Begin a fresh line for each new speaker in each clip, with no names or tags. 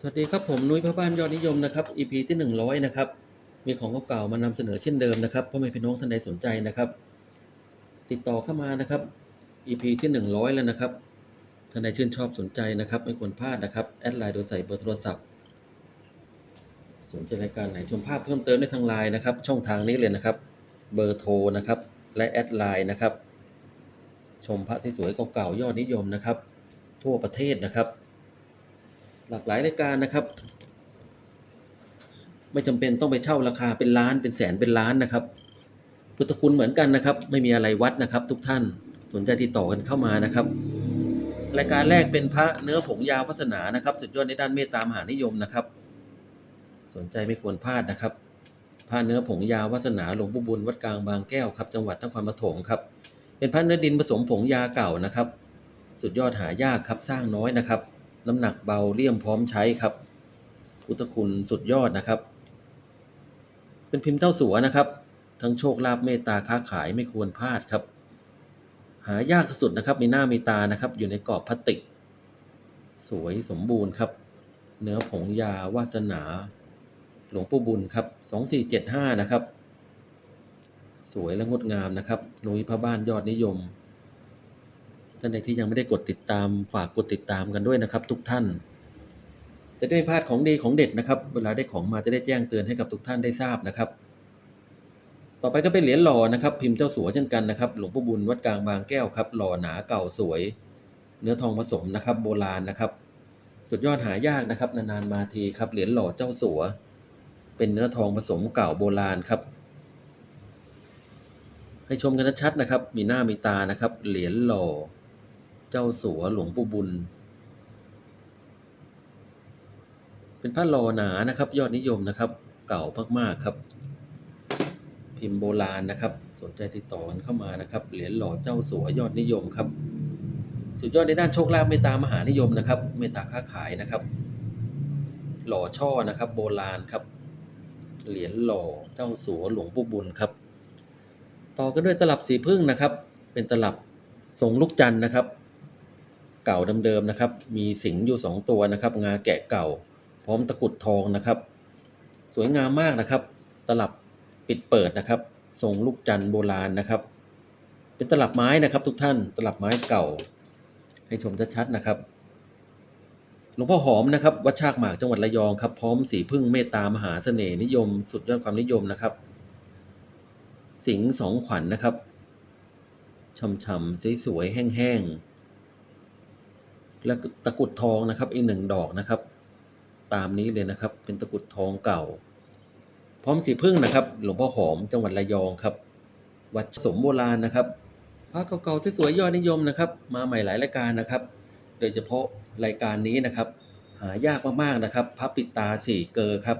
สวัสดีครับผมนุ้ยพ่อบ้านยอดนิยมนะครับ EP ที่ 100 นะครับ มีของเก่าๆมานำเสนอเช่นเดิมนะครับพ่อแม่พี่น้องท่านใดสนใจนะครับ ติดต่อเข้ามานะครับ EP ที่ 100 แล้วนะครับท่านใดชื่นชอบสนใจนะครับ ไม่ควรพลาดนะครับแอดไลน์โดยใส่เบอร์โทรศัพท์ สนใจรายการไหนชมภาพเพิ่มเติมได้ทางไลน์นะครับ ช่องทางนี้เลยนะครับ เบอร์โทรนะครับและแอดไลน์นะครับ ชมพระที่สวยเก่าๆยอดนิยมนะครับ ทั่วประเทศนะครับ หลากหลายรายการนะครับ ไม่จำเป็นต้องไปเช่าราคาเป็นล้านเป็นแสนเป็นล้านนะครับ พุทธคุณเหมือนกันนะครับ ไม่มีอะไรวัดนะครับ ทุกท่านสนใจติดต่อกันเข้ามานะครับ รายการแรกเป็นพระเนื้อผงยาวพัสนานะครับ สุดยอดในด้านเมตตามหานิยมนะครับ สนใจไม่ควรพลาดนะครับพระเนื้อผงยาววัสนาหลวงปู่บุญวัดกลางบางแก้วครับ จังหวัดนครปฐมครับ เป็นพระเนื้อดินผสมผงยาเก่านะครับ สุดยอดหายากครับสร้างน้อยนะครับ น้ำหนักเบาเลี่ยมพร้อมใช้ครับ พุทธคุณสุดยอดนะครับ เป็นพิมพ์เจ้าสัวนะครับ ทั้งโชคลาภเมตตาค้าขายไม่ควรพลาดครับ หายากสุดๆนะครับมีหน้ามีตานะครับ อยู่ในกรอบพลาสติก สวยสมบูรณ์ครับ เนื้อผงยาวาสนา หลวงปู่บุญครับสองสี่เจ็ดห้านะครับ สวยและงดงามนะครับนุยพระบ้านยอดนิยมานใดที่ยังไม่ได้กดติดตามฝากกดติดตามกันด้วยนะครับ ทุกท่าน จะได้พลาดของดีของเด็ดนะครับ เวลาได้ของมาจะได้แจ้งเตือนให้กับทุกท่านได้ทราบนะครับ ต่อไปก็เป็นเหรียญหล่อนะครับ พิมพ์เจ้าสัวเช่นกันนะครับ หลวงพ่อบุญวัดกลางบางแก้วครับ หล่อหนาเก่าสวย เนื้อทองผสมนะครับ โบราณนะครับ สุดยอดหายากนะครับ นานๆมาทีครับ เหรียญหล่อเจ้าสัว เป็นเนื้อทองผสมเก่าโบราณครับให้ชมกันชัดนะครับ มีหน้ามีตานะครับ เหรียญหล่อ เจ้าสัวหลวงปู่บุญ เป็นผ้าหล่อหนานะครับ ยอดนิยมนะครับ เก่ามากๆครับ พิมพ์โบราณนะครับ สนใจติดต่อกันเข้ามานะครับ เหรียญหล่อเจ้าสัวยอดนิยมครับ สุดยอดในด้านโชคลาภเมตตามหานิยมนะครับ เมตตาค้าขายนะครับ หล่อช่อนะครับ โบราณครับ เหรียญหล่อเจ้าสัวหลวงปู่บุญครับ ต่อกันด้วยตลับสีพึ่งนะครับ เป็นตลับทรงลูกจันทร์นะครับ เก่าเดิมๆนะครับ มีสิงห์อยู่สองตัวนะครับ งาแกะเก่า พร้อมตะกุดทองนะครับ สวยงามมากนะครับ ตลับปิดเปิดนะครับ ทรงลูกจันทร์โบราณนะครับ เป็นตลับไม้นะครับ ทุกท่าน ตลับไม้เก่า ให้ชมชัดๆนะครับ หลวงพ่อหอมนะครับ วัดชากหมากจังหวัดระยองครับ พร้อมสีพึ่งเมตตามหาเสน่ห์นิยม สุดยอดความนิยมนะครับ สิงห์สองขวัญนนะครับช่ำๆสวยๆแห้งๆ และตะกุดทองนะครับอีกหนึ่งดอกนะครับ ตามนี้เลยนะครับ เป็นตะกุดทองเก่า พร้อมสีพึ่งนะครับ หลวงพ่อหอมจังหวัดระยองครับ วัดสมโบราณนะครับพระเก่าๆสวยๆยอดนิยมนะครับ มาใหม่หลายรายการนะครับ โดยเฉพาะรายการนี้นะครับ หายากมากๆนะครับ พระปิตาสี่เกอครับ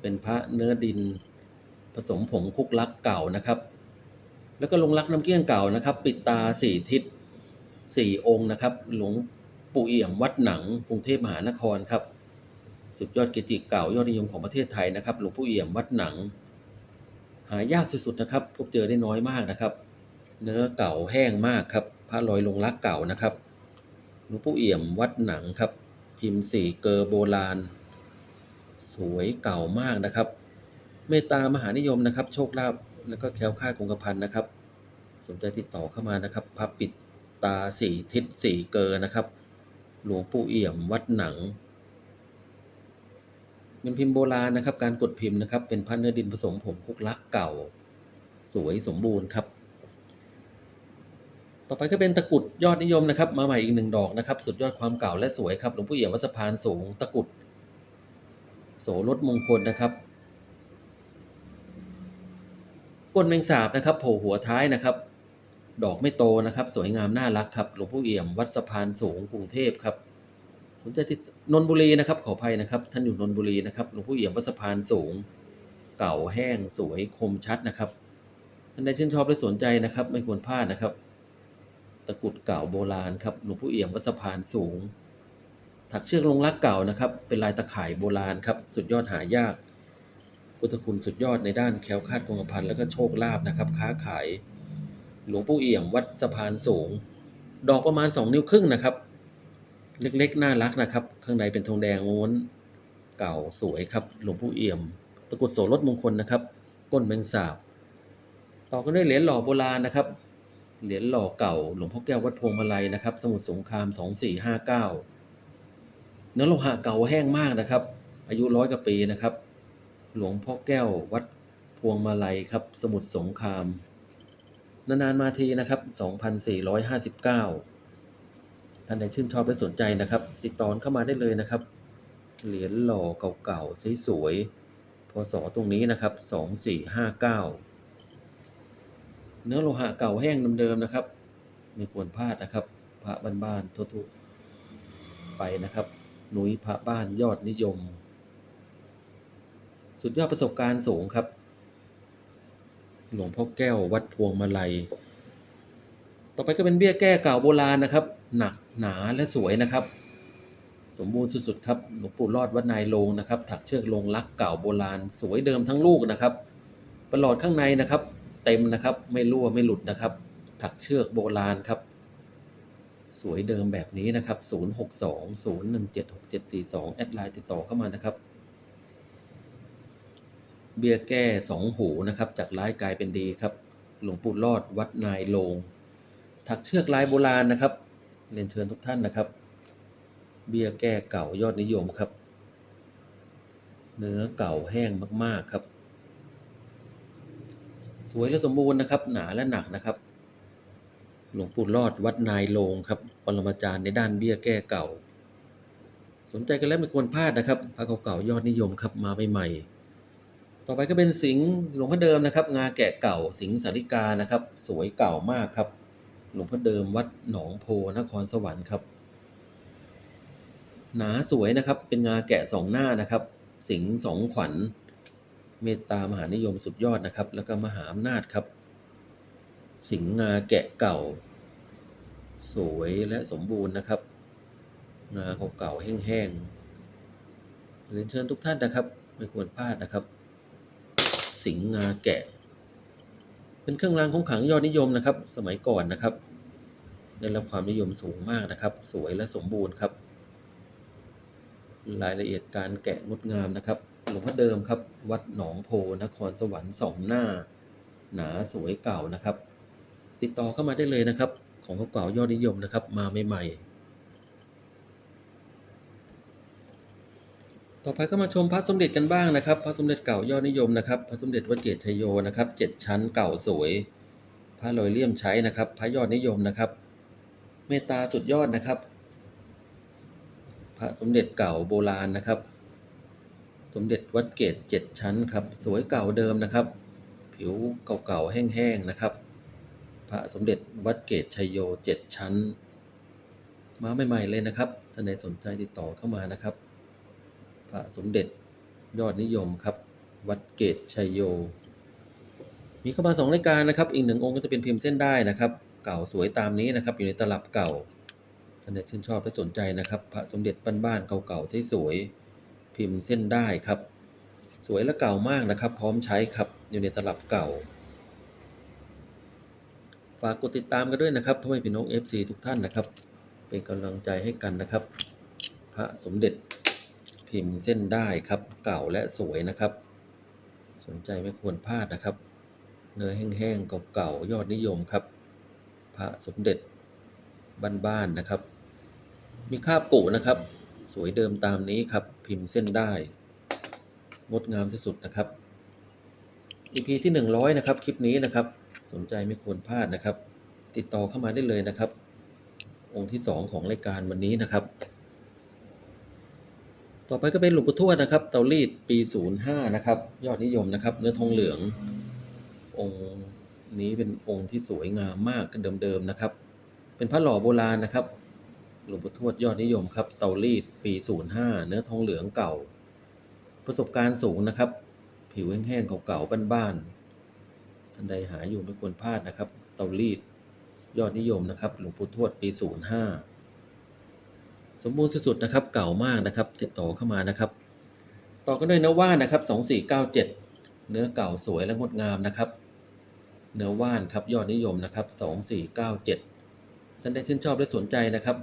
เป็นพระเนื้อดิน ผสมผงคุกลักเก่านะครับ แล้วก็ลงรักน้ำเกี้ยงเก่านะครับ ปิตาสี่ทิศสี่องค์นะครับ หลวง ปู่เอี่ยมวัดหนังกรุงเทพมหานครครับ สุดยอดเกจิเก่ายอดนิยมของประเทศไทยนะครับ หลวงปู่เอี่ยมวัดหนัง หายากสุดๆนะครับ พบเจอได้น้อยมากนะครับ เนื้อเก่าแห้งมากครับพระลอยลงรักเก่านะครับหลวงปู่เอี่ยมวัดหนังครับ พิมพ์สีเกอโบราณ สวยเก่ามากนะครับ เมตตามหานิยมนะครับ โชคลาภแล้วก็แคล้วคลาดคงกระพันนะครับ สนใจติดต่อเข้ามานะครับ พับปิดตาสี่ทิศสี่เกอนะครับ หลวงปู่เอี่ยมวัดหนังเป็นพิมพ์โบราณนะครับ การกดพิมพ์นะครับ เป็นพันเนื้อดินผสมผงคุกลักเก่า สวยสมบูรณ์ครับ ต่อไปก็เป็นตะกุดยอดนิยมนะครับ มาใหม่อีกหนึ่งดอกนะครับ สุดยอดความเก่าและสวยครับ หลวงปู่เอี่ยมวัดสะพานสูงตะกุด โสรถมงคลนะครับก้นแมงสาบนะครับโผล่หัวท้ายนะครับ ดอกไม่โตนะครับ สวยงามน่ารักครับหลวงพ่อเอี่ยมวัดสะพานสูงกรุงเทพครับสนใจที่นนบุรีนะครับ ขออภัยนะครับ ท่านอยู่นนบุรีนะครับหลวงพ่อเอี่ยมวัดสะพานสูง เก่าแห้งสวยคมชัดนะครับท่านใดชื่นชอบและสนใจนะครับ ไม่ควรพลาดนะครับ ตะกรุดเก่าโบราณครับหลวงพ่อเอี่ยมวัดสะพานสูง ถักเชือกลงรักเก่านะครับ เป็นลายตะข่ายโบราณครับ สุดยอดหายาก พุทธคุณสุดยอดในด้านแคล้วคลาดคงกระพันแล้วก็โชคลาภนะครับ ค้าขาย หลวงปู่เอี่ยมวัดสะพานสูง ดอกประมาณ 2 นิ้วครึ่งนะครับ เล็กๆ น่ารักนะครับ ข้างในเป็นทองแดงม้วนเก่าสวยครับ หลวงปู่เอี่ยม ตะกุดโสรถมงคลนะครับ ก้นแมงสาบ ต่อกันด้วยเหรียญหล่อโบราณนะครับ เหรียญหล่อเก่า หลวงพ่อแก้ววัดพวงมาลัยนะครับ สมุทรสงคราม 2459 เนื้อโลหะเก่าแห้งมากนะครับ อายุร้อยกว่าปีนะครับ หลวงพ่อแก้ววัดพวงมาลัยครับ สมุทรสงคราม นานๆมาทีนะครับ 2459 ท่านใดชื่นชอบและสนใจนะครับ ติดต่อเข้ามาได้เลยนะครับ เหรียญหล่อเก่าๆสวยๆพศตรงนี้นะครับ 2459 เนื้อโลหะเก่าแห้งเดิมๆนะครับ ไม่ควรพลาดนะครับ พระบ้านๆทั่วๆไปนะครับ หนุยพระบ้านยอดนิยม สุดยอดประสบการณ์สูงครับ หลวงพ่อแก้ววัดพวงมาลัย ต่อไปก็เป็นเบี้ยแก้เก่าโบราณนะครับ หนักหนาและสวยนะครับ สมบูรณ์สุดๆครับหลวงปู่รอดวัดนายโลงนะครับ ถักเชือกลงรักเก่าโบราณ สวยเดิมทั้งลูกนะครับประหลอดข้างในนะครับ เต็มนะครับไม่รั่วไม่หลุดนะครับ ถักเชือกโบราณครับ สวยเดิมแบบนี้นะครับ 0620176742 แอดไลน์ติดต่อเข้ามานะครับ เบี้ยแก้สองหูนะครับ จากร้ายกลายเป็นดีครับ หลวงปู่รอดวัดนายโลง ถักเชือกลายโบราณนะครับ เรียนเชิญทุกท่านนะครับ เบี้ยแก้เก่ายอดนิยมครับ เนื้อเก่าแห้งมาก ๆครับ สวยและสมบูรณ์นะครับ หนาและหนักนะครับ หลวงปู่รอดวัดนายโลงครับปรมาจารย์ในด้านเบี้ยแก้เก่า สนใจกันแล้วไม่ควรพลาดนะครับพระเก่าๆยอดนิยมครับมาใหม่ๆ ต่อไปก็เป็นสิงห์หลวงพ่อเดิมนะครับ งาแกะเก่าสิงห์สาริกานะครับ สวยเก่ามากครับ หลวงพ่อเดิมวัดหนองโพนครสวรรค์ครับ หนาสวยนะครับ เป็นงาแกะสองหน้านะครับ สิงห์สองขวัญ เมตตามหานิยมสุดยอดนะครับ แล้วก็มหาอำนาจครับ สิงห์งาแกะเก่า สวยและสมบูรณ์นะครับ งาเก่าๆแห้งๆเรียนเชิญทุกท่านนะครับ ไม่ควรพลาดนะครับ สิงห์งาแกะ เป็นเครื่องรางของขลังยอดนิยมนะครับ สมัยก่อนนะครับ ได้รับความนิยมสูงมากนะครับ สวยและสมบูรณ์ครับ รายละเอียดการแกะงดงามนะครับหลวงพ่อเดิมครับ วัดหนองโพนครสวรรค์สองหน้า หนาสวยเก่านะครับ ติดต่อเข้ามาได้เลยนะครับ ของเก่ายอดนิยมนะครับ มาใหม่ๆ ต่อไปก็มาชมพระสมเด็จกันบ้างนะครับ พระสมเด็จเก่ายอดนิยมนะครับ พระสมเด็จวัดเกตชัยโยนะครับเจ็ดชั้นเก่าสวย พระลอยเลี่ยมใช้นะครับ พระยอดนิยมนะครับ เมตตาสุดยอดนะครับ พระสมเด็จเก่าโบราณนะครับ สมเด็จวัดเกตเจ็ดชั้นครับ สวยเก่าเดิมนะครับ ผิวเก่าๆแห้งๆนะครับ พระสมเด็จวัดเกตชัยโยเจ็ดชั้น มาใหม่ๆเลยนะครับท่านใดสนใจติดต่อเข้ามานะครับ พระสมเด็จยอดนิยมครับ วัดเกตชัยโย มีเข้ามาสองรายการนะครับ อีกหนึ่งองค์ก็จะเป็นพิมพ์เส้นได้นะครับ เก่าสวยตามนี้นะครับ อยู่ในตลับเก่าท่านใดชื่นชอบและสนใจนะครับ พระสมเด็จบ้านๆเก่าๆสวยๆพิมพ์เส้นได้ครับ สวยและเก่ามากนะครับ พร้อมใช้ครับอยู่ในตลับเก่าฝากกดติดตามกันด้วยนะครับพ่อแม่พี่น้อง FC ทุกท่านนะครับ เป็นกำลังใจให้กันนะครับ พระสมเด็จ พิมพ์เส้นได้ครับ เก่าและสวยนะครับ สนใจไม่ควรพลาดนะครับ เนื้อแห้งๆเก่าๆยอดนิยมครับ พระสมเด็จบ้านๆนะครับ มีคาบกุนะครับ สวยเดิมตามนี้ครับ พิมพ์เส้นได้ งดงามที่สุดนะครับ EP ที่100นะครับคลิปนี้นะครับ สนใจไม่ควรพลาดนะครับ ติดต่อเข้ามาได้เลยนะครับ องค์ที่ 2 ของรายการวันนี้นะครับ ต่อไปก็เป็นหลวงปู่ทวดนะครับ เตารีดปี 05 นะครับ ยอดนิยมนะครับ เนื้อทองเหลือง องค์นี้เป็นองค์ที่สวยงามมากกันเดิมๆนะครับ เป็นพระหล่อโบราณนะครับ หลวงปู่ทวดยอดนิยมครับ เตารีดปี 05 เนื้อทองเหลืองเก่า ประสบการณ์สูงนะครับ ผิวแห้งๆเก่าๆบ้านๆท่านใดหาอยู่ไม่ควรพลาดนะครับ เตารีดยอดนิยมนะครับ หลวงปู่ทวดปี 05 สมบูรณ์สุดๆนะครับ เก่ามากนะครับ ติดต่อเข้ามานะครับ ต่อกันด้วยเนื้อว่านนะครับ 2497 เนื้อเก่าสวยและงดงามนะครับ เนื้อว่านครับยอดนิยมนะครับ 2497 ท่านใดชื่นชอบและสนใจนะครับ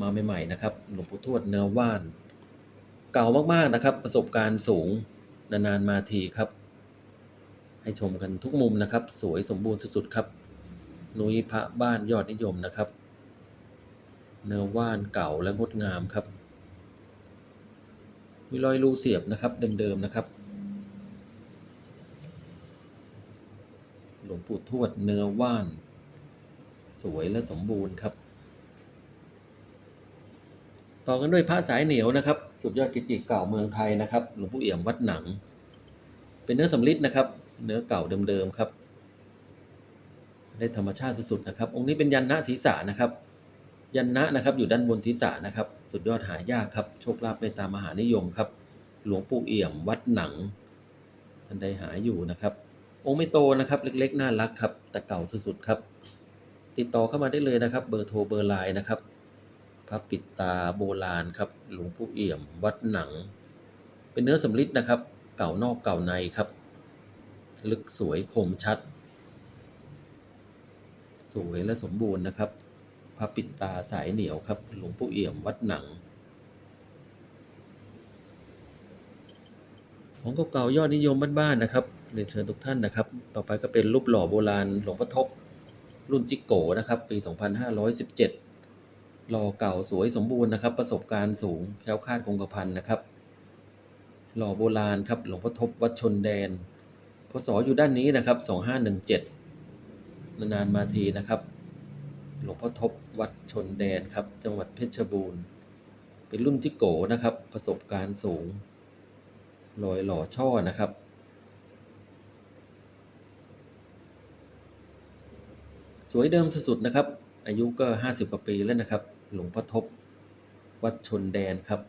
มาใหม่ๆนะครับหลวงปู่ทวดเนื้อว่าน เก่ามากๆนะครับ ประสบการณ์สูงนานๆมาทีครับ ให้ชมกันทุกมุมนะครับ สวยสมบูรณ์สุดๆครับนุ้ยพระบ้านยอดนิยมนะครับ เนื้อว่านเก่าและงดงามครับ มีรอยรูเสียบนะครับเดิมๆนะครับ หลวงปู่ทวดเนื้อว่าน สวยและสมบูรณ์ครับ ต่อกันด้วยพระสายเหนียวนะครับ สุดยอดกิจิเก่าเมืองไทยนะครับ หลวงปู่เอี่ยมวัดหนัง เป็นเนื้อสำริดนะครับ เนื้อเก่าเดิมๆครับ ได้ธรรมชาติสุดๆนะครับ องค์นี้เป็นยันนะศีรษะนะครับ ยันนะนะครับอยู่ด้านบนศีรษะนะครับ สุดยอดหายากครับ โชคลาภเมตตามหานิยมครับ หลวงปู่เอี่ยมวัดหนังท่านใดหาอยู่นะครับ องค์ไม่โตนะครับ เล็กๆ น่ารักครับ แต่เก่าสุดๆครับ ติดต่อเข้ามาได้เลยนะครับ เบอร์โทรเบอร์ไลน์นะครับพระปิดตาโบราณครับ หลวงปู่เอี่ยม วัดหนัง เป็นเนื้อสำริดนะครับ เก่านอกเก่าในครับ ลึกสวยคมชัด สวยและสมบูรณ์นะครับ ระปิดตาสายเหนียวครับ หลวงปู่เอี่ยมวัดหนัง ของเก่าๆยอดนิยมบ้านๆนะครับเรียนเชิญทุกท่านนะครับ ต่อไปก็เป็นรูปหล่อโบราณหลวงพ่อทบรุ่นจิกโกนะครับ ปี 2517 หล่อเก่าสวยสมบูรณ์นะครับ ประสบการณ์สูงแคล้วคลาดคงกระพันนะครับ หล่อโบราณครับ หลวงพ่อทบวัดชนแดนพศอยู่ด้านนี้นะครับ 2517 นานๆมาทีนะครับ หลวงพ่อทบวัดชนแดนครับ จังหวัดเพชรบูรณ์ เป็นรุ่นจิโกนะครับ ประสบการณ์สูงรอยหล่อช่อนะครับ สวยเดิมสุดๆนะครับ อายุก็ 50 กว่าปีแล้วนะครับ หลวงพ่อทบวัดชนแดนครับ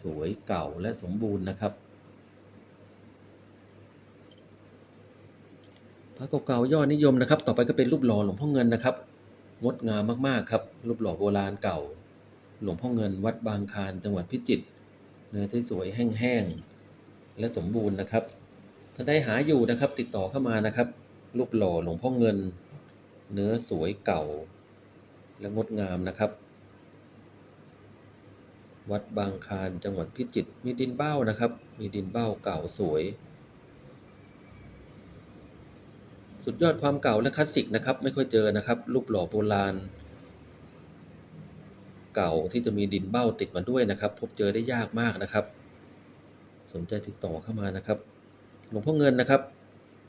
สวยเก่าและสมบูรณ์นะครับ ระเก่าๆยอดนิยมนะครับ ต่อไปก็เป็นรูปหล่อหลวงพ่อเงินนะครับ งดงามมากๆครับ รูปหล่อโบราณเก่า หลวงพ่อเงิน วัดบางคานจังหวัดพิจิตร เนื้อสวยๆแห้งๆ และสมบูรณ์นะครับ ถ้าได้หาอยู่นะครับติดต่อเข้ามานะครับ รูปหล่อหลวงพ่อเงิน เนื้อสวยเก่า และงดงามนะครับ วัดบางคานจังหวัดพิจิตร มีดินเบ้านะครับ มีดินเบ้าเก่าสวย สุดยอดความเก่าและคลาสสิกนะครับ ไม่ค่อยเจอนะครับ รูปหล่อโบราณ เก่าที่จะมีดินเบ้าติดมาด้วยนะครับ พบเจอได้ยากมากนะครับ สนใจติดต่อเข้ามานะครับหลวงพ่อเงินนะครับ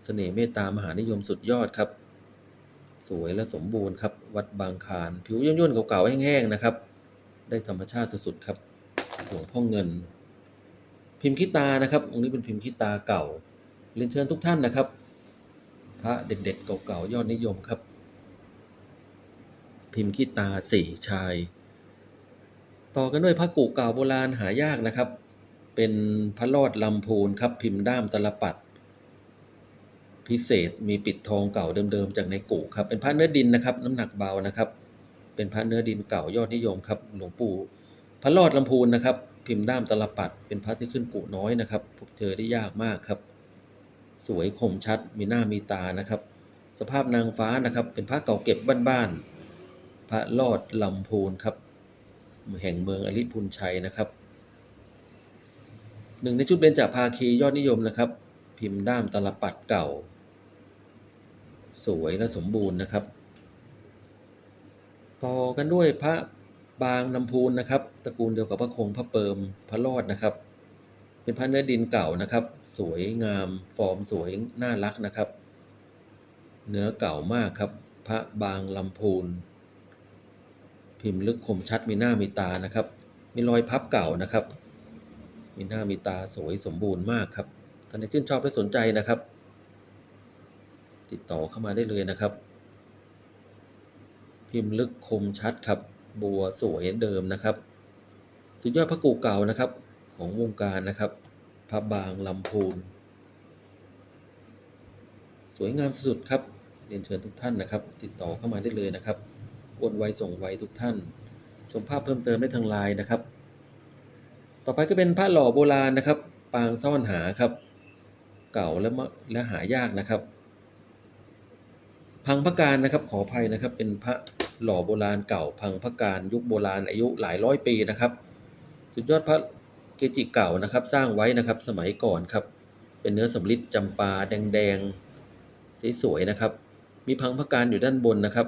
เสน่ห์เมตตามหานิยมสุดยอดครับ สวยและสมบูรณ์ครับ วัดบางคานผิวย่นๆเก่าๆแห้งๆนะครับ ได้ธรรมชาติสุดๆครับหลวงพ่อเงิน พิมพ์ขี้ตานะครับองค์นี้เป็นพิมพ์ขี้ตาเก่าเรียนเชิญทุกท่านนะครับ พระเด็ดๆเก่าๆยอดนิยมครับ พิมพ์ขี้ตาสี่ชาย ต่อกันด้วยพระกู่เก่าโบราณหายากนะครับ เป็นพระรอดลำพูนครับ พิมพ์ด้ามตลปัด พิเศษมีปิดทองเก่าเดิมๆจากในกู่ครับ เป็นพระเนื้อดินนะครับ น้ำหนักเบานะครับ เป็นพระเนื้อดินเก่ายอดนิยมครับหลวงปู่พระรอดลำพูนนะครับ พิมพ์ด้ามตลปัด เป็นพระที่ขึ้นกู่น้อยนะครับพบเจอได้ยากมากครับ สวยคมชัด มีหน้ามีตานะครับ สภาพนางฟ้านะครับ เป็นพระเก่าเก็บบ้านๆพระรอดลำพูนครับ แห่งเมืองอริพุนชัยนะครับหนึ่งในชุดเบญจภาคียอดนิยมนะครับ พิมพ์ด้ามตลปัดเก่า สวยและสมบูรณ์นะครับ ต่อกันด้วยพระบางลำพูนนะครับ ตระกูลเดียวกับพระคงพระเปิมพระรอดนะครับ เป็นพระเนื้อดินเก่านะครับ สวยงามฟอร์มสวยน่ารักนะครับ เนื้อเก่ามากครับ พระบางลำพูน พิมพ์ลึกคมชัดมีหน้ามีตานะครับ มีรอยพับเก่านะครับ มีหน้ามีตาสวยสมบูรณ์มากครับท่านใดชื่นชอบและสนใจนะครับ ติดต่อเข้ามาได้เลยนะครับ พิมพ์ลึกคมชัดครับ บัวสวยเดิมนะครับ สุดยอดพระกูเก่านะครับของวงการนะครับ พระบางลำพูน สวยงามสุดครับ เรียนเชิญทุกท่านนะครับ ติดต่อเข้ามาได้เลยนะครับโอนไวส่งไวทุกท่าน ชมภาพเพิ่มเติมได้ทางไลน์นะครับ ต่อไปก็เป็นพระหล่อโบราณนะครับ ปางซ่อนหาครับ เก่าและมะและหายากนะครับ พังพระการนะครับขออภัยนะครับ เป็นพระหล่อโบราณเก่าพังพระการยุคโบราณอายุหลายร้อยปีนะครับ สุดยอดพระ เกจิเก่านะครับ สร้างไว้นะครับสมัยก่อนครับ เป็นเนื้อสำริดจำปาแดงๆสวยๆนะครับ มีพังพระการอยู่ด้านบนนะครับ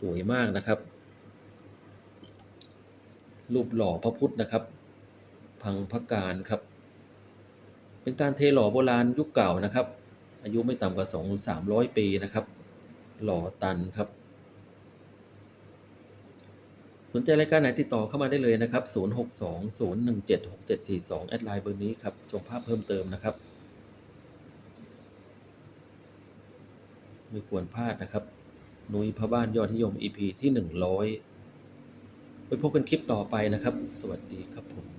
สวยมากนะครับ รูปหล่อพระพุทธนะครับ พังพระการครับ เป็นการเทหล่อโบราณยุคเก่านะครับ อายุไม่ต่ำกว่าสองสามร้อยปีนะครับ หล่อตันครับ สนใจรายการไหนติดต่อเข้ามาได้เลยนะครับ 0620176742 แอดไลน์เบอร์นี้ครับชมภาพเพิ่มเติมนะครับ ไม่ควรพลาดนะครับ นุยพระบ้านยอดนิยม EP ที่ 100ไว้พบกันคลิปต่อไปนะครับ สวัสดีครับผม